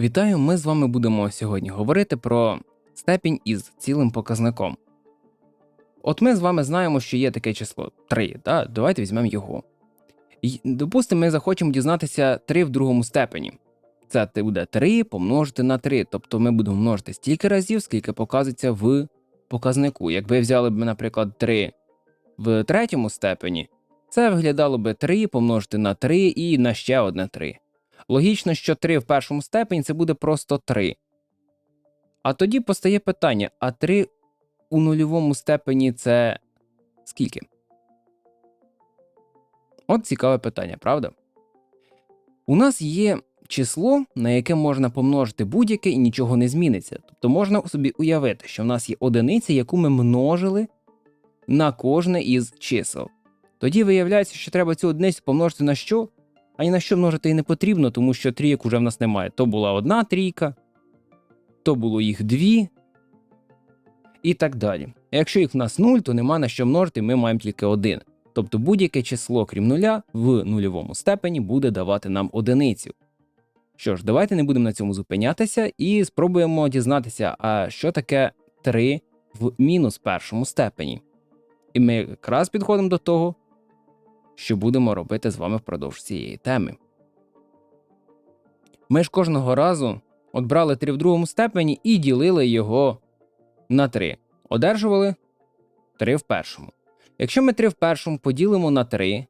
Вітаю! Ми з вами будемо сьогодні говорити про степінь із цілим показником. От ми з вами знаємо, що є таке число 3, да? давайте візьмемо його. І, Допустимо, ми захочемо дізнатися 3 в другому степені. Це буде 3 помножити на 3, тобто ми будемо множити стільки разів, скільки показується в показнику. Якби взяли б, наприклад, 3 в третьому степені, це виглядало би 3 помножити на 3 і на ще одне 3. Логічно, що 3 в першому степені це буде просто 3. А тоді постає питання: а 3 у нульовому степені це скільки? От цікаве питання, правда? У нас є число, на яке можна помножити будь-яке і нічого не зміниться. Тобто можна собі уявити, що в нас є одиниця, яку ми множили на кожне із чисел. Тоді виявляється, що треба цю одиницю помножити на що? А ні на що множити і не потрібно, тому що трійок уже в нас немає. То була одна трійка, то було їх дві, і так далі. А якщо їх в нас нуль, то нема на що множити, ми маємо тільки один. Тобто будь-яке число, крім нуля, в нульовому степені буде давати нам одиницю. Що ж, давайте не будемо на цьому зупинятися і спробуємо дізнатися, а що таке 3 в мінус першому степені. І ми якраз підходимо до того, що будемо робити з вами впродовж цієї теми. Ми ж кожного разу от брали 3 в другому степені і ділили його на 3. Одержували 3 в першому. Якщо ми 3 в першому поділимо на 3,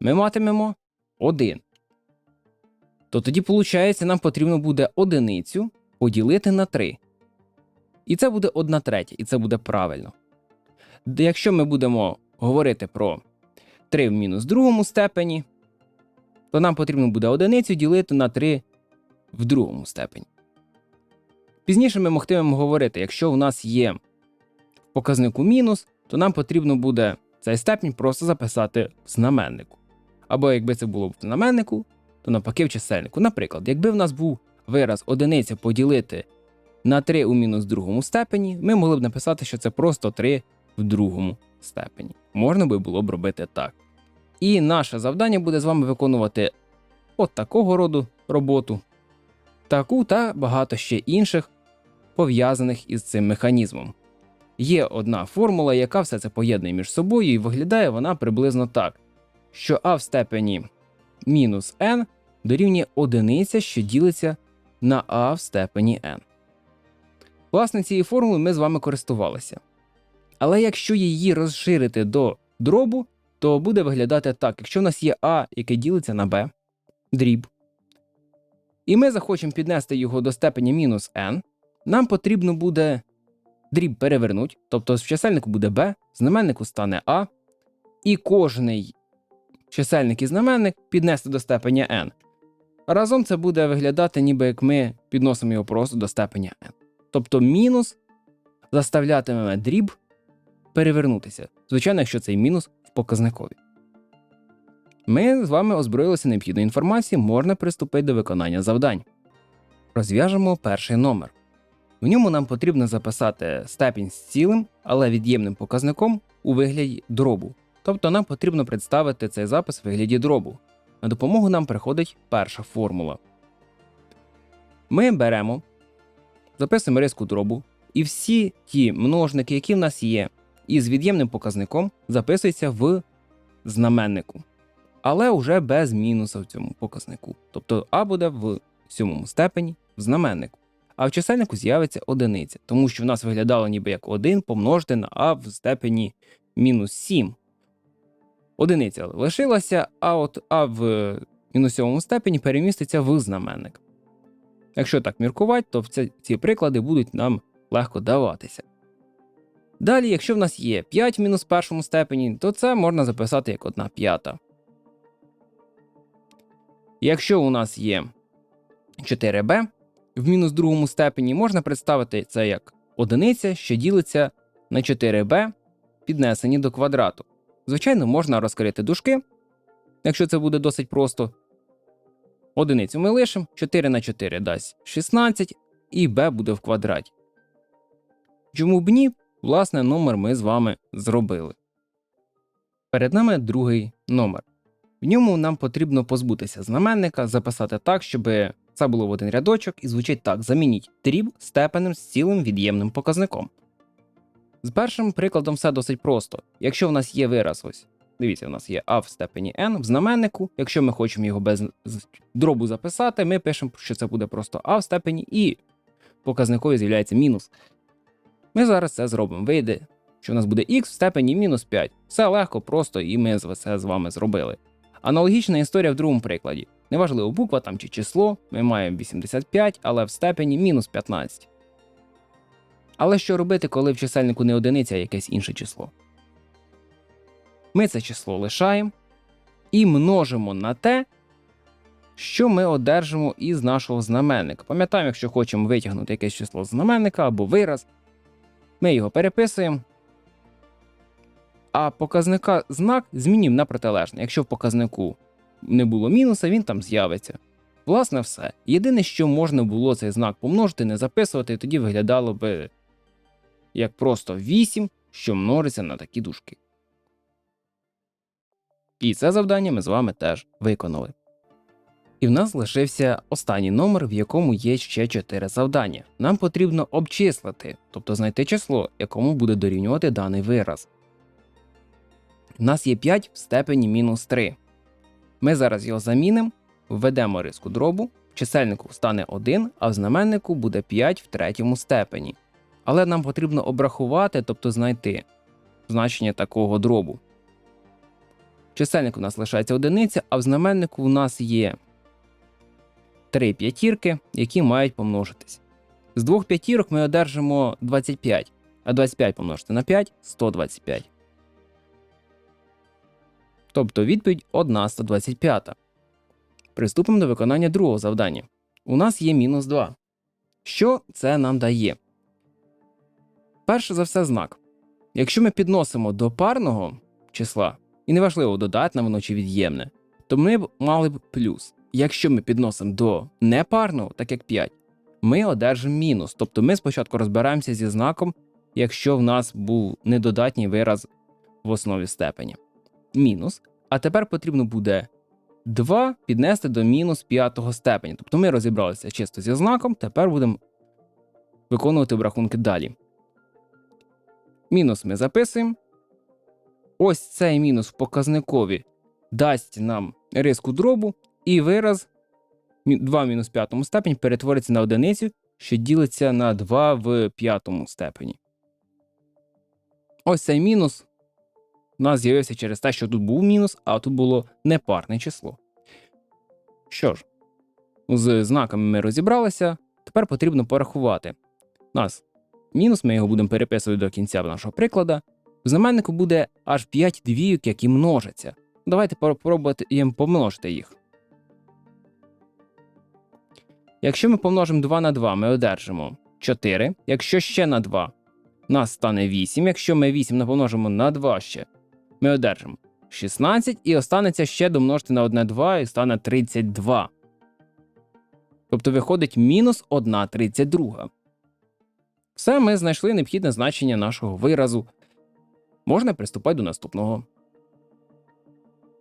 ми матимемо 1. То тоді, виходить, нам потрібно буде одиницю поділити на 3. І це буде 1 третя, і це буде правильно. Якщо ми будемо говорити про 3 в мінус другому степені, то нам потрібно буде одиницю ділити на 3 в другому степені. Пізніше ми могтимемо говорити, якщо у нас є в показнику мінус, то нам потрібно буде цей степінь просто записати в знаменнику. Або якби це було в знаменнику, то навпаки в чисельнику. Наприклад, якби в нас був вираз одиниця поділити на 3 у мінус другому степені, ми могли б написати, що це просто 3 в другому степені. Можна би було б робити так. І наше завдання буде з вами виконувати от такого роду роботу, таку та багато ще інших, пов'язаних із цим механізмом. Є одна формула, яка все це поєднує між собою, і виглядає вона приблизно так, що а в степені мінус n дорівнює одиниця, що ділиться на а в степені n. Власне, цією формулою ми з вами користувалися. Але якщо її розширити до дробу, то буде виглядати так: якщо в нас є А, яке ділиться на Б, дріб, і ми захочемо піднести його до степені мінус n, нам потрібно буде дріб перевернути, тобто в чисельнику буде b, знаменнику стане А, і кожний чисельник і знаменник піднести до степені n. Разом це буде виглядати, ніби як ми підносимо його просто до степені n. Тобто мінус заставлятиме дріб перевернутися. Звичайно, якщо цей мінус в показникові. Ми з вами озброїлися необхідною інформацією, можна приступити до виконання завдань. Розв'яжемо перший номер. В ньому нам потрібно записати степінь з цілим, але від'ємним показником у вигляді дробу. Тобто нам потрібно представити цей запис у вигляді дробу. На допомогу нам приходить перша формула. Ми беремо, записуємо риску дробу, і всі ті множники, які в нас є, із від'ємним показником, записуються в знаменнику. Але вже без мінуса в цьому показнику. Тобто А буде в сьомому степені в знаменнику а в чисельнику з'явиться одиниця, тому що в нас виглядало ніби як 1 помножити на а в степені мінус 7. Одиниця лишилася, а от а в мінусовому степені переміститься в знаменник. Якщо так міркувати, то ці приклади будуть нам легко даватися. Далі, якщо в нас є 5 в мінус першому степені, то це можна записати як 1 п'ята. Якщо у нас є 4b, в мінус другому степені можна представити це як одиниця, що ділиться на 4b, піднесені до квадрату. Звичайно, можна розкрити дужки, якщо це буде досить просто. Одиницю ми лишимо, 4 на 4 дасть 16, і b буде в квадраті. Чому б ні, власне, номер ми з вами зробили. Перед нами другий номер. В ньому нам потрібно позбутися знаменника, записати так, щоб Це було в один рядочок і звучить так: замініть дріб степенем з цілим від'ємним показником. З першим прикладом все досить просто. Якщо в нас є вираз ось, дивіться, у нас є а в степені n в знаменнику. Якщо ми хочемо його без дробу записати, ми пишемо, що це буде просто а в степені і показникові з'являється мінус. Ми зараз це зробимо. Вийде, що у нас буде х в степені мінус 5. Все легко, просто, і ми це з вами зробили. Аналогічна історія в другому прикладі. Неважливо, буква там чи число, ми маємо 85, але в степені мінус 15. Але що робити, коли в чисельнику не одиниця, а якесь інше число? Ми це число лишаємо і множимо на те, що ми одержимо із нашого знаменника. Пам'ятаємо, якщо хочемо витягнути якесь число з знаменника або вираз, ми його переписуємо. А показника знак змінюємо на протилежний. Якщо в показнику не було мінуса, він там з'явиться. Власне, все. Єдине, що можна було цей знак помножити, не записувати, і тоді виглядало би як просто 8, що множиться на такі дужки. І це завдання ми з вами теж виконали. І в нас лишився останній номер, в якому є ще 4 завдання. Нам потрібно обчислити, тобто знайти число, якому буде дорівнювати даний вираз. У нас є 5 в степені мінус 3. Ми зараз його замінимо, введемо риску дробу, в чисельнику стане 1, а в знаменнику буде 5 в третьому степені. Але нам потрібно обрахувати, тобто знайти значення такого дробу. В чисельнику у нас лишається одиниця, а в знаменнику у нас є 3 п'ятірки, які мають помножитись. З двох п'ятірок ми одержимо 25, а 25 помножити на 5 125. Тобто відповідь 1 125. Приступимо до виконання другого завдання. У нас є мінус 2. Що це нам дає? Перше за все знак. Якщо ми підносимо до парного числа, і неважливо, додатне воно чи від'ємне, то ми б мали б плюс. Якщо ми підносимо до непарного, так як 5, ми одержимо мінус. Тобто ми спочатку розбираємося зі знаком, якщо в нас був недодатній вираз в основі степені. Мінус. А тепер потрібно буде 2 піднести до мінус п'ятого степені. Тобто ми розібралися чисто зі знаком, тепер будемо виконувати обрахунки далі. Мінус ми записуємо. Ось цей мінус в показникові дасть нам риску дробу, і вираз 2 в мінус п'ятому степені перетвориться на одиницю, що ділиться на 2 в п'ятому степені. Ось цей мінус у нас з'явився через те, що тут був мінус, а тут було непарне число. Що ж, з знаками ми розібралися. Тепер потрібно порахувати. У нас мінус, ми його будемо переписувати до кінця нашого прикладу. В знаменнику буде аж 5 двійок, які множаться. Давайте попробувати їм помножити їх. Якщо ми помножимо 2 на 2, ми одержимо 4. Якщо ще на 2, нас стане 8. Якщо ми 8 помножимо на 2 ще, ми одержимо 16 і останеться ще домножити на 1 2 і стане 32. Тобто виходить мінус 1 32. Все, ми знайшли необхідне значення нашого виразу. Можна приступати до наступного.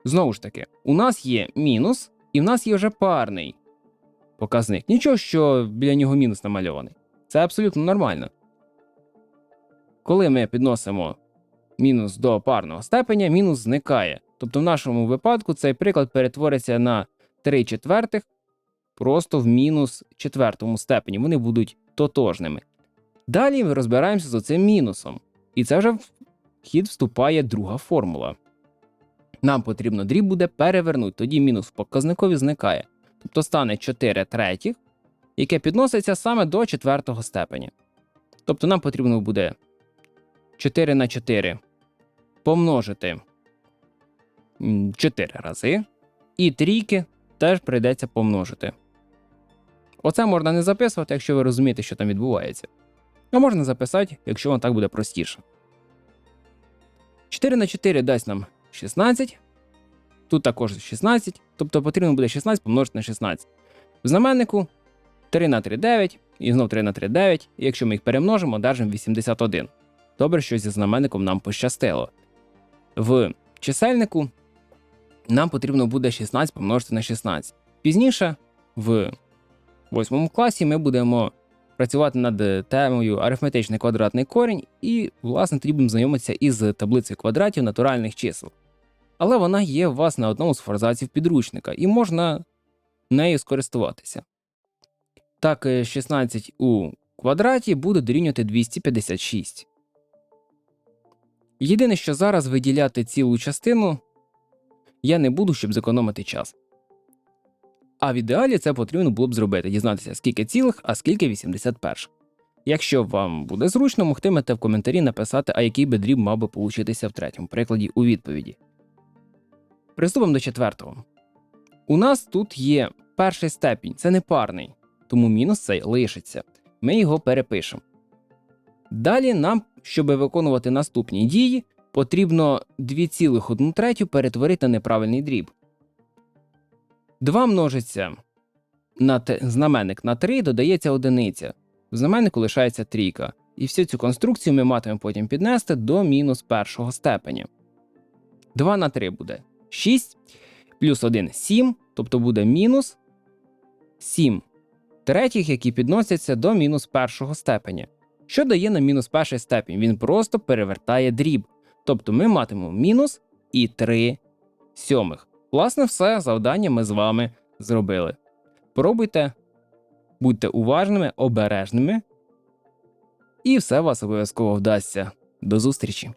Знову ж таки, у нас є мінус, і в нас є вже парний показник. Нічого, що біля нього мінус намальований. Це абсолютно нормально. Коли ми підносимо мінус до парного степеня, мінус зникає. Тобто, в нашому випадку цей приклад перетвориться на 3 четвертих просто в мінус четвертому степені. Вони будуть тотожними. Далі ми розбираємося з оцим мінусом. І це вже в хід вступає друга формула. Нам потрібно дріб буде перевернути, тоді мінус в показникові зникає. Тобто стане 4 третіх, яке підноситься саме до четвертого степеня. Тобто нам потрібно буде 4 на 4 помножити 4 рази, і трійки теж прийдеться помножити. Оце можна не записувати, якщо ви розумієте, що там відбувається. А можна записати, якщо вам так буде простіше. 4 на 4 дасть нам 16. Тут також 16, тобто потрібно буде 16 помножити на 16. В знаменнику 3 на 3 9, і знов 3 на 3 9. І якщо ми їх перемножимо, одержимо 81. Добре, що зі знаменником нам пощастило. В чисельнику нам потрібно буде 16 помножити на 16. Пізніше в восьмому класі ми будемо працювати над темою арифметичний квадратний корінь, і, власне, тоді будемо знайомитися із таблицею квадратів натуральних чисел. Але вона є у вас на одному з форзаців підручника, і можна нею скористуватися. Так, е, 16 у квадраті буде дорівнювати 256. Єдине, що зараз виділяти цілу частину я не буду, щоб зекономити час. А в ідеалі це потрібно було б зробити, дізнатися, скільки цілих, а скільки 81. Якщо вам буде зручно, могтимете в коментарі написати, а який би дріб мав би получитися в третьому прикладі у відповіді. Приступимо до четвертого. У нас тут є перший степінь, це не парний, тому мінус цей лишиться. Ми його перепишемо. Далі нам, щоб виконувати наступні дії, потрібно 2,1 третю перетворити на неправильний дріб. 2 множиться на т... знаменник на 3, додається одиниця. В знаменнику лишається трійка. І всю цю конструкцію ми матимемо потім піднести до мінус першого степеня. 2 на 3 буде 6, плюс 1 7, тобто буде мінус 7 третіх, які підносяться до мінус першого степеня. Що дає нам мінус перший степінь? Він просто перевертає дріб. Тобто ми матимемо мінус і 3 сьомих. Власне, все завдання ми з вами зробили. Пробуйте, будьте уважними, обережними, і все вас обов'язково вдасться. До зустрічі!